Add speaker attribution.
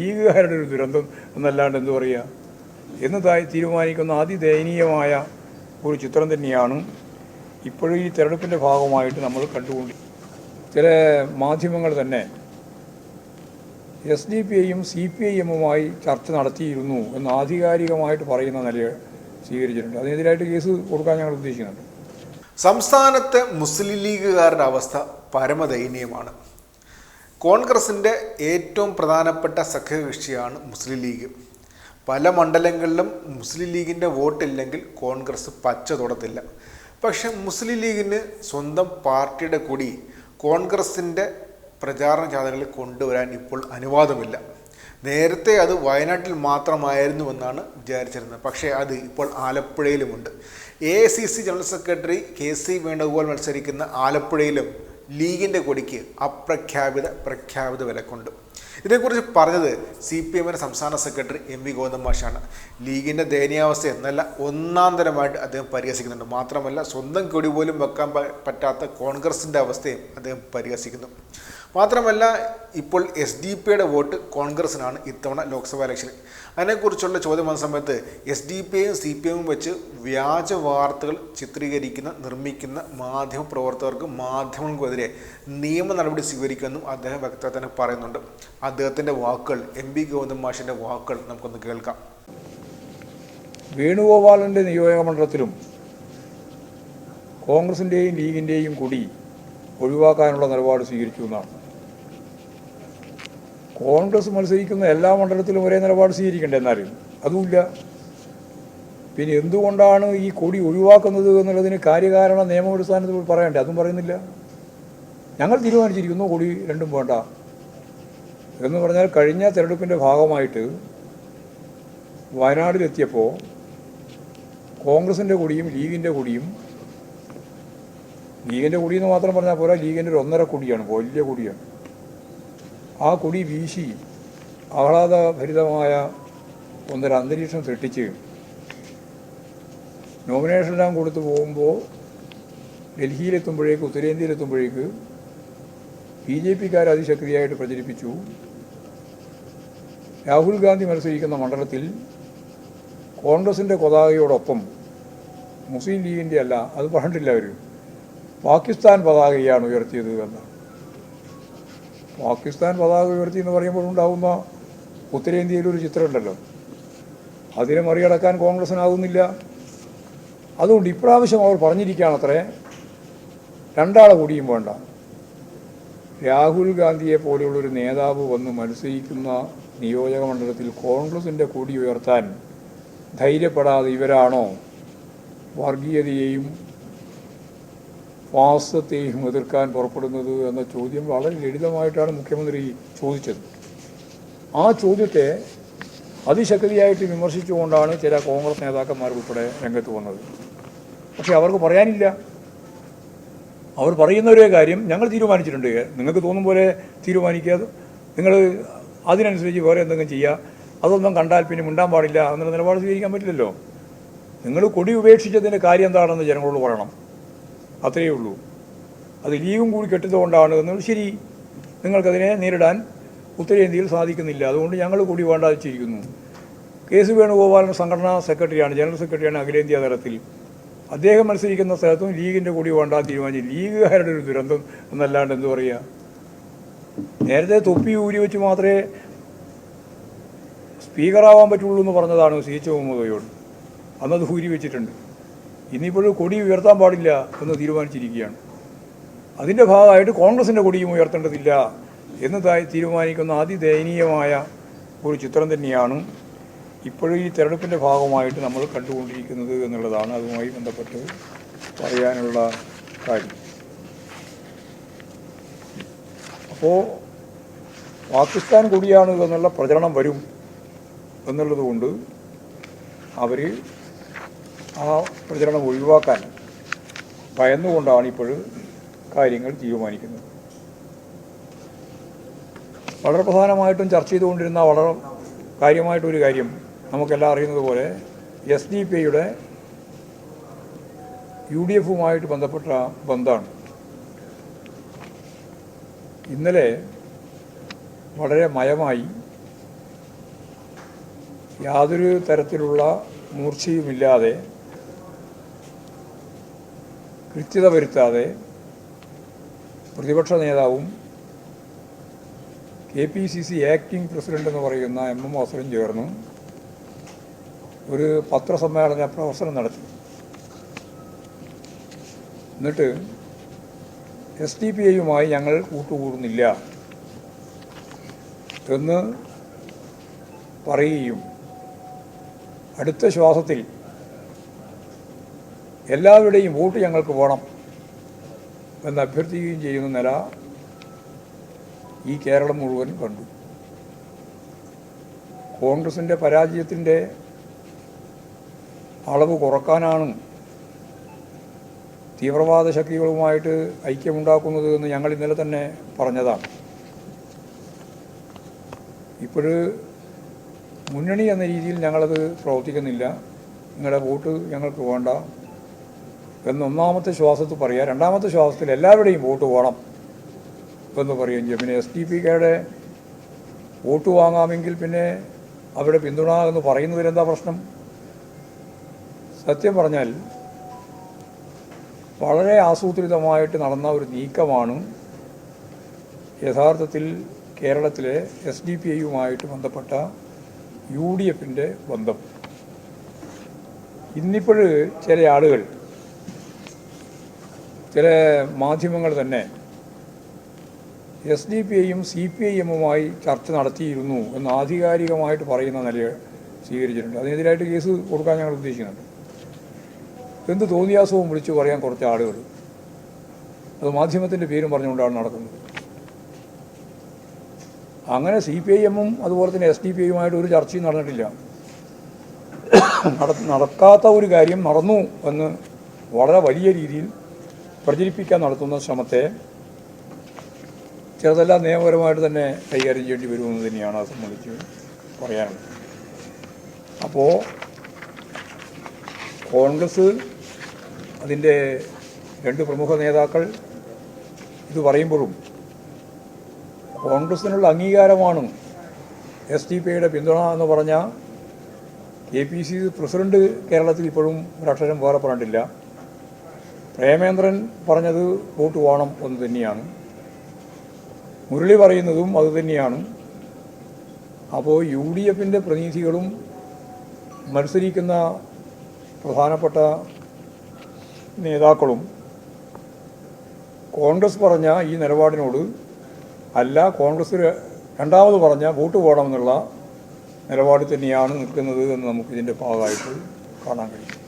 Speaker 1: ലീഗുകാരുടെ ഒരു ദുരന്തം എന്നല്ലാണ്ട് എന്തു പറയുക എന്നതായി തീരുമാനിക്കുന്ന അതിദയനീയമായ ഒരു ചിത്രം തന്നെയാണ് ഇപ്പോഴും ഈ തെരഞ്ഞെടുപ്പിന്റെ ഭാഗമായിട്ട് നമ്മൾ കണ്ടുകൊണ്ട് ചില മാധ്യമങ്ങൾ തന്നെ എസ് ഡി പി ഐയും സി പി ഐ എമ്മുമായി ചർച്ച നടത്തിയിരുന്നു എന്ന് ആധികാരികമായിട്ട് പറയുന്ന നില സ്വീകരിച്ചിട്ടുണ്ട്. അതിനെതിരായിട്ട് കേസ് കൊടുക്കാൻ ഞങ്ങൾ ഉദ്ദേശിക്കുന്നുണ്ട്.
Speaker 2: സംസ്ഥാനത്തെ മുസ്ലിം ലീഗുകാരുടെ അവസ്ഥ പരമദയനീയമാണ്. കോൺഗ്രസിന്റെ ഏറ്റവും പ്രധാനപ്പെട്ട സഖ്യകക്ഷിയാണ് മുസ്ലിം ലീഗ്. പല മണ്ഡലങ്ങളിലും മുസ്ലിം ലീഗിന്റെ വോട്ടില്ലെങ്കിൽ കോൺഗ്രസ് പച്ച തൊടത്തില്ല. പക്ഷേ മുസ്ലിം ലീഗിന് സ്വന്തം പാർട്ടിയുടെ കൂടി കോൺഗ്രസിന്റെ പ്രചാരണ ജാഥകളിൽ കൊണ്ടുവരാൻ ഇപ്പോൾ അനുവാദമില്ല. നേരത്തെ അത് വയനാട്ടിൽ മാത്രമായിരുന്നുവെന്നാണ് വിചാരിച്ചിരുന്നത്. പക്ഷേ അത് ഇപ്പോൾ ആലപ്പുഴയിലുമുണ്ട്. A C C general secretary K C Venugopal മത്സരിക്കുന്ന ആലപ്പുഴയിലും ലീഗിന്റെ കൊടിക്ക് അപ്രഖ്യാപിത പ്രഖ്യാപിത വിലക്കുണ്ട്. ഇതിനെക്കുറിച്ച് പറഞ്ഞത് സി പി എമ്മിന്റെ സംസ്ഥാന സെക്രട്ടറി എം വി ഗോതം മാഷാണ്. ലീഗിന്റെ ദയനീയാവസ്ഥ എന്നല്ല ഒന്നാം തരമായിട്ട് അദ്ദേഹം പരിഹസിക്കുന്നുണ്ട്. മാത്രമല്ല സ്വന്തം കൊടി പോലും വെക്കാൻ പറ്റാത്ത കോൺഗ്രസിന്റെ അവസ്ഥയും അദ്ദേഹം പരിഹസിക്കുന്നു. മാത്രമല്ല ഇപ്പോൾ എസ് ഡി പിയുടെ വോട്ട് കോൺഗ്രസിനാണ് ഇത്തവണ ലോക്സഭാ ഇലക്ഷനിൽ. അതിനെക്കുറിച്ചുള്ള ചോദ്യം വന്ന സമയത്ത് എസ് ഡി പിയും സി പി എമ്മും വെച്ച് വ്യാജ വാർത്തകൾ ചിത്രീകരിക്കുന്ന നിർമ്മിക്കുന്ന മാധ്യമ പ്രവർത്തകർക്ക് മാധ്യമങ്ങൾക്കെതിരെ നിയമ നടപടി സ്വീകരിക്കുമെന്നും അദ്ദേഹം വ്യക്തത തന്നെ പറയുന്നുണ്ട്. അദ്ദേഹത്തിന്റെ വാക്കുകൾ എം പി ഗോവിന്ദൻ മാഷിന്റെ വാക്കുകൾ നമുക്കൊന്ന് കേൾക്കാം.
Speaker 1: വേണുഗോപാലന്റെ നിയോജക മണ്ഡലത്തിലും കോൺഗ്രസിന്റെയും ലീഗിന്റെയും കൂടി ഒഴിവാക്കാനുള്ള നിലപാട് സ്വീകരിച്ചു എന്നാണ്. കോൺഗ്രസ് മത്സരിക്കുന്ന എല്ലാ മണ്ഡലത്തിലും ഒരേ നിലപാട് സ്വീകരിക്കേണ്ടത് എന്നാലും? അതുമില്ല. പിന്നെ എന്തുകൊണ്ടാണ് ഈ കൊടി ഒഴിവാക്കുന്നത് എന്നുള്ളതിന് കാര്യകാരണ നിയമപടിസ്ഥാനത്തിൽ പറയണ്ടേ? അതും പറയുന്നില്ല. ഞങ്ങൾ തീരുമാനിച്ചിരിക്കുന്നു കൊടി രണ്ടും വേണ്ട. എന്ന് പറഞ്ഞാൽ കഴിഞ്ഞ തെരഞ്ഞെടുപ്പിന്റെ ഭാഗമായിട്ട് വയനാടിലെത്തിയപ്പോൾ കോൺഗ്രസിന്റെ കൂടിയും ലീഗിന്റെ കൂടിയും ലീഗിന്റെ കൊടി എന്ന് മാത്രം പറഞ്ഞാൽ പോരാ ലീഗിന്റെ ഒരു ഒന്നര കൊടിയാണ് വലിയ കൊടിയാണ്. ആ കൊടി വീശി ആഹ്ലാദഭരിതമായ ഒന്നര അന്തരീക്ഷം സൃഷ്ടിച്ച് നോമിനേഷനെല്ലാം കൊടുത്തു പോകുമ്പോൾ ഡൽഹിയിലെത്തുമ്പോഴേക്ക് ഉത്തരേന്ത്യയിലെത്തുമ്പോഴേക്ക് ബി ജെ പിക്കാർ അതിശക്തിയായിട്ട് പ്രചരിപ്പിച്ചു. രാഹുൽ ഗാന്ധി മത്സരിക്കുന്ന മണ്ഡലത്തിൽ കോൺഗ്രസിന്റെ പതാകയോടൊപ്പം മുസ്ലിം ലീഗിന്റെ അല്ല അത് പറഞ്ഞിട്ടില്ല അവർ പാകിസ്ഥാൻ പതാകയാണ് ഉയർത്തിയത് എന്നാണ് പാകിസ്ഥാൻ പതാക ഉയർത്തി എന്ന് പറയുമ്പോൾ ഉണ്ടാകുന്ന ഉത്തരേന്ത്യയിലൊരു ചിത്രമുണ്ടല്ലോ. അതിനെ മറികടക്കാൻ കോൺഗ്രസിനാകുന്നില്ല അതുകൊണ്ട് ഇപ്രാവശ്യം അവർ പറഞ്ഞിരിക്കുകയാണ് അത്രേ രണ്ടാളെ കൂടിയും വേണ്ട. രാഹുൽ ഗാന്ധിയെ പോലെയുള്ളൊരു നേതാവ് വന്ന് മത്സരിക്കുന്ന നിയോജക മണ്ഡലത്തിൽ കോൺഗ്രസിന്റെ കൊടി ഉയർത്താൻ ധൈര്യപ്പെടാതെ ഇവരാണോ വർഗീയതയെയും ഫാസത്തെയും എതിർക്കാൻ പുറപ്പെടുന്നത് എന്ന ചോദ്യം വളരെ ലളിതമായിട്ടാണ് മുഖ്യമന്ത്രി ചോദിച്ചത്. ആ ചോദ്യത്തെ അതിശക്തിയായിട്ട് വിമർശിച്ചുകൊണ്ടാണ് ചില കോൺഗ്രസ് നേതാക്കന്മാർ ഉൾപ്പെടെ രംഗത്ത് വന്നത്. പക്ഷെ അവർക്ക് പറയാനില്ല. അവർ പറയുന്ന ഒരേ കാര്യം ഞങ്ങൾ തീരുമാനിച്ചിട്ടുണ്ട്. നിങ്ങൾക്ക് തോന്നും പോലെ തീരുമാനിക്കാതെ നിങ്ങൾ അതിനനുസരിച്ച് വേറെ എന്തെങ്കിലും ചെയ്യുക അതൊന്നും കണ്ടാൽ പിന്നെ മിണ്ടാൻ പാടില്ല എന്നുള്ള നിലപാട് സ്വീകരിക്കാൻ പറ്റില്ലല്ലോ. നിങ്ങൾ കൊടി ഉപേക്ഷിച്ചതിന്റെ കാര്യം എന്താണെന്ന് ജനങ്ങളോട് പറയണം. അത്രയേ ഉള്ളൂ. അത് ലീവും കൂടി കെട്ടുന്നതുകൊണ്ടാണ് എന്നത് ശരി. നിങ്ങൾക്കതിനെ നേരിടാൻ ഉത്തരേന്ത്യയിൽ സാധിക്കുന്നില്ല. അതുകൊണ്ട് ഞങ്ങൾ കൂടി വേണ്ടാതിച്ചിരിക്കുന്നു കെ സി വേണുഗോപാലൻ സംഘടനാ സെക്രട്ടറിയാണ് ജനറൽ സെക്രട്ടറിയാണ് അഖിലേന്ത്യാ തലത്തിൽ. അദ്ദേഹം മത്സരിക്കുന്ന സ്ഥലത്തും ലീഗിന്റെ കൂടി വേണ്ടാ തീരുമാനിച്ചു ലീഗുകാരുടെ ഒരു ദുരന്തം എന്നല്ലാണ്ട് എന്തു പറയുക? നേരത്തെ തൊപ്പി ഊരി വെച്ച് മാത്രമേ സ്പീക്കറാവാൻ പറ്റുള്ളൂ എന്ന് പറഞ്ഞതാണ് സി എച്ച് മുഹമ്മദയോട് അന്നത് ഊരി വെച്ചിട്ടുണ്ട്. ഇന്നിപ്പോഴും കൊടി ഉയർത്താൻ പാടില്ല എന്ന് തീരുമാനിച്ചിരിക്കുകയാണ്. അതിന്റെ ഭാഗമായിട്ട് കോൺഗ്രസിന്റെ കൊടിയും ഉയർത്തേണ്ടതില്ല എന്ന് തീരുമാനിക്കുന്ന അതിദയനീയമായ ഒരു ചിത്രം തന്നെയാണ് ഇപ്പോഴും ഈ തെരഞ്ഞെടുപ്പിന്റെ ഭാഗമായിട്ട് നമ്മൾ കണ്ടുകൊണ്ടിരിക്കുന്നത് എന്നുള്ളതാണ് അതുമായി ബന്ധപ്പെട്ട് പറയാനുള്ള കാര്യം. അപ്പോൾ പാകിസ്ഥാൻ കൂടിയാണ് എന്നുള്ള പ്രചരണം വരും എന്നുള്ളത് കൊണ്ട് അവർ ആ പ്രചരണം ഒഴിവാക്കാൻ ഭയന്നുകൊണ്ടാണ് ഇപ്പോൾ കാര്യങ്ങൾ തീരുമാനിക്കുന്നത്. വളരെ പ്രധാനമായിട്ടും ചർച്ച ചെയ്തുകൊണ്ടിരുന്ന വളരെ കാര്യമായിട്ടൊരു കാര്യം നമുക്കെല്ലാം അറിയുന്നത് പോലെ എസ് ഡി പി ഐയുടെ യു ഡി എഫുമായിട്ട് ബന്ധപ്പെട്ട ബന്ധമാണ് ഇന്നലെ വളരെ മയമായി. യാതൊരു തരത്തിലുള്ള മൂർച്ചയുമില്ലാതെ കൃത്യത വരുത്താതെ പ്രതിപക്ഷ നേതാവും K P C C acting president എന്ന് പറയുന്ന എം എം വാസനും ചേർന്ന്. ഒരു പത്രസമ്മേളന പ്രവർത്തനം നടത്തി. എന്നിട്ട് എസ് ഡി പി ഐയുമായി ഞങ്ങൾ കൂട്ടുകൂടുന്നില്ല. എന്ന് പറയുകയും അടുത്ത ശ്വാസത്തിൽ എല്ലാവരുടെയും വോട്ട് ഞങ്ങൾക്ക് വേണം എന്ന് അഭ്യർത്ഥിക്കുകയും ചെയ്യുന്ന നില ഈ കേരളം മുഴുവൻ കണ്ടു. കോൺഗ്രസിന്റെ പരാജയത്തിന്റെ അളവ് കുറക്കാനാണ് തീവ്രവാദ ശക്തികളുമായിട്ട് ഐക്യമുണ്ടാക്കുന്നത് എന്ന് ഞങ്ങൾ ഇന്നലെ തന്നെ പറഞ്ഞതാണ്. ഇപ്പോൾ മുന്നണി എന്ന രീതിയിൽ ഞങ്ങളത് പ്രവർത്തിക്കുന്നില്ല. നിങ്ങളുടെ വോട്ട് ഞങ്ങൾക്ക് വേണ്ട എന്ന് ഒന്നാമത്തെ ശ്വാസത്തിൽ പറയുക രണ്ടാമത്തെ ശ്വാസത്തിൽ എല്ലാവരുടെയും വോട്ട് വേണം എന്ന് പറയുകയും ചെയ്യും പിന്നെ എസ് ഡി പി കെയുടെ വോട്ട് വാങ്ങാമെങ്കിൽ പിന്നെ അവരുടെ പിന്തുണ എന്ന് പറയുന്നതിലെന്താ പ്രശ്നം? സത്യം പറഞ്ഞാൽ വളരെ ആസൂത്രിതമായിട്ട് നടന്ന ഒരു നീക്കമാണ് യഥാർത്ഥത്തിൽ കേരളത്തിലെ എസ് ഡി പി ഐയുമായിട്ട് ബന്ധപ്പെട്ട യു ഡി എഫിന്റെ ബന്ധം. ഇന്നിപ്പോൾ ചില ആളുകൾ ചില മാധ്യമങ്ങൾ തന്നെ എസ് ഡി പി ഐയും സി പി ഐ എമ്മുമായി ചർച്ച നടത്തിയിരുന്നു എന്ന് ആധികാരികമായിട്ട് പറയുന്ന നില സ്വീകരിച്ചിട്ടുണ്ട്. അതിനെതിരായിട്ട് കേസ് കൊടുക്കാൻ ഞങ്ങൾ ഉദ്ദേശിക്കുന്നുണ്ട്. എന്ത് തോന്നിയാസവും വിളിച്ചു പറയാൻ കുറച്ച് ആളുകൾ. അത് മാധ്യമത്തിന്റെ പേരും പറഞ്ഞുകൊണ്ടാണ് നടക്കുന്നത്. അങ്ങനെ സി പി ഐ എമ്മും അതുപോലെ തന്നെ എസ് ഡി പി ഐയുമായിട്ട് ഒരു ചർച്ചയും നടന്നിട്ടില്ല. നട നടക്കാത്ത ഒരു കാര്യം നടന്നു എന്ന് വളരെ വലിയ രീതിയിൽ പ്രചരിപ്പിക്കാൻ നടത്തുന്ന ശ്രമത്തെ ചിലതെല്ലാം നിയമപരമായിട്ട് തന്നെ കൈകാര്യം ചെയ്യേണ്ടി വരുമെന്ന് തന്നെയാണ് അത് സംബന്ധിച്ച് പറയാനുള്ളത് അപ്പോൾ കോൺഗ്രസ് അതിന്റെ രണ്ട് പ്രമുഖ നേതാക്കൾ ഇത് പറയുമ്പോഴും കോൺഗ്രസിനുള്ള അംഗീകാരമാണ് എസ് ഡി പി ഐയുടെ പിന്തുണ എന്ന് പറഞ്ഞാൽ കെ പി സി പ്രസിഡന്റ് കേരളത്തിൽ ഇപ്പോഴും ഒരക്ഷരം വേറെ പറഞ്ഞിട്ടില്ല. പ്രേമേന്ദ്രൻ പറഞ്ഞത് വോട്ട് വേണം എന്ന് തന്നെയാണ്. മുരളി പറയുന്നതും അത് തന്നെയാണ്. അപ്പോൾ യു ഡി എഫിന്റെ പ്രതിനിധികളും മത്സരിക്കുന്ന പ്രധാനപ്പെട്ട നേതാക്കളും കോൺഗ്രസ് പറഞ്ഞ ഈ നിലപാടിനോട് അല്ല കോൺഗ്രസ് രണ്ടാമത് പറഞ്ഞാൽ വോട്ട് പോകണമെന്നുള്ള നിലപാട് തന്നെയാണ് നിൽക്കുന്നത് എന്ന് നമുക്ക് ഇതിന്റെ ഭാഗമായിട്ട് കാണാൻ കഴിയും.